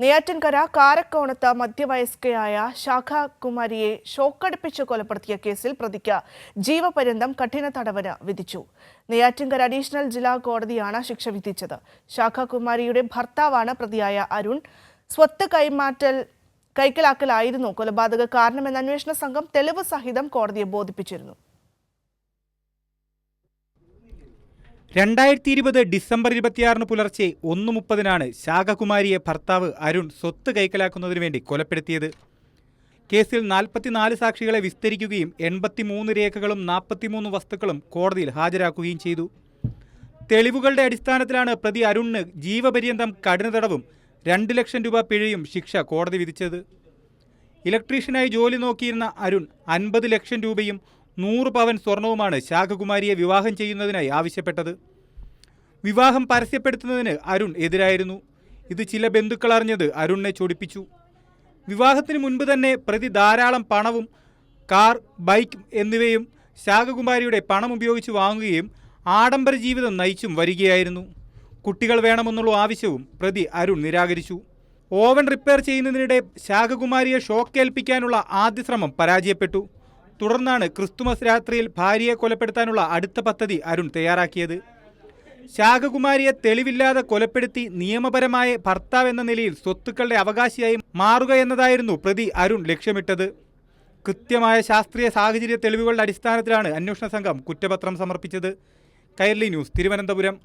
നെയ്യാറ്റിൻകര കാരക്കോണത്ത് മധ്യവയസ്കയായ ശാഖാകുമാരിയെ ഷോക്കടുപ്പിച്ച് കൊലപ്പെടുത്തിയ കേസിൽ പ്രതിക്ക് ജീവപര്യന്തം കഠിന തടവിന് വിധിച്ചു. നെയ്യാറ്റിൻകര അഡീഷണൽ ജില്ലാ കോടതിയാണ് ശിക്ഷ വിധിച്ചത്. ശാഖാകുമാരിയുടെ ഭർത്താവാണ് പ്രതിയായ അരുൺ. സ്വത്ത് കൈമാറ്റൽ കൈക്കലാക്കലായിരുന്നു കൊലപാതക കാരണമെന്ന് അന്വേഷണ സംഘം തെളിവ് സഹിതം കോടതിയെ ബോധിപ്പിച്ചിരുന്നു. രണ്ടായിരത്തി ഇരുപത് ഡിസംബർ ഇരുപത്തിയാറിന് പുലർച്ചെ ഒന്ന് മുപ്പതിനാണ് ശാഖകുമാരിയെ ഭർത്താവ് അരുൺ സ്വത്ത് കൈക്കലാക്കുന്നതിനു വേണ്ടി കൊലപ്പെടുത്തിയത്. കേസിൽ നാൽപ്പത്തിനാല് സാക്ഷികളെ വിസ്തരിക്കുകയും എൺപത്തിമൂന്ന് രേഖകളും നാൽപ്പത്തിമൂന്ന് വസ്തുക്കളും കോടതിയിൽ ഹാജരാക്കുകയും ചെയ്തു. തെളിവുകളുടെ അടിസ്ഥാനത്തിലാണ് പ്രതി അരുണിന് ജീവപര്യന്തം കഠിന തടവും രണ്ട് ലക്ഷം രൂപ പിഴയും ശിക്ഷ കോടതി വിധിച്ചത്. ഇലക്ട്രീഷ്യനായി ജോലി നോക്കിയിരുന്ന അരുൺ അൻപത് ലക്ഷം രൂപയും നൂറ് പവൻ സ്വർണവുമാണ് ശാഖകുമാരിയെ വിവാഹം ചെയ്യുന്നതിനായി ആവശ്യപ്പെട്ടത്. വിവാഹം പരസ്യപ്പെടുത്തുന്നതിന് അരുൺ എതിരായിരുന്നു. ഇത് ചില ബന്ധുക്കൾ അറിഞ്ഞത് അരുണിനെ ചൊടിപ്പിച്ചു. വിവാഹത്തിന് മുൻപ് തന്നെ പ്രതി ധാരാളം പണവും കാർ ബൈക്ക് എന്നിവയും ശാഖകുമാരിയുടെ പണം ഉപയോഗിച്ച് വാങ്ങുകയും ആഡംബര ജീവിതം നയിച്ചും വരികയായിരുന്നു. കുട്ടികൾ വേണമെന്നുള്ള ആവശ്യവും പ്രതി അരുൺ നിരാകരിച്ചു. ഓവൻ റിപ്പയർ ചെയ്യുന്നതിനിടെ ശാഖകുമാരിയെ ഷോക്കേൽപ്പിക്കാനുള്ള ആദ്യ ശ്രമം പരാജയപ്പെട്ടു. തുടർന്നാണ് ക്രിസ്തുമസ് രാത്രിയിൽ ഭാര്യയെ കൊലപ്പെടുത്താനുള്ള അടുത്ത പദ്ധതി അരുൺ തയ്യാറാക്കിയത്. ശാഖകുമാരിയെ തെളിവില്ലാതെ കൊലപ്പെടുത്തി നിയമപരമായ ഭർത്താവ് എന്ന നിലയിൽ സ്വത്തുക്കളുടെ അവകാശിയായി മാറുക എന്നതായിരുന്നു പ്രതി അരുൺ ലക്ഷ്യമിട്ടത്. കൃത്യമായ ശാസ്ത്രീയ സാഹചര്യ തെളിവുകളുടെ അടിസ്ഥാനത്തിലാണ് അന്വേഷണ സംഘം കുറ്റപത്രം സമർപ്പിച്ചത്. കൈരളി ന്യൂസ് തിരുവനന്തപുരം.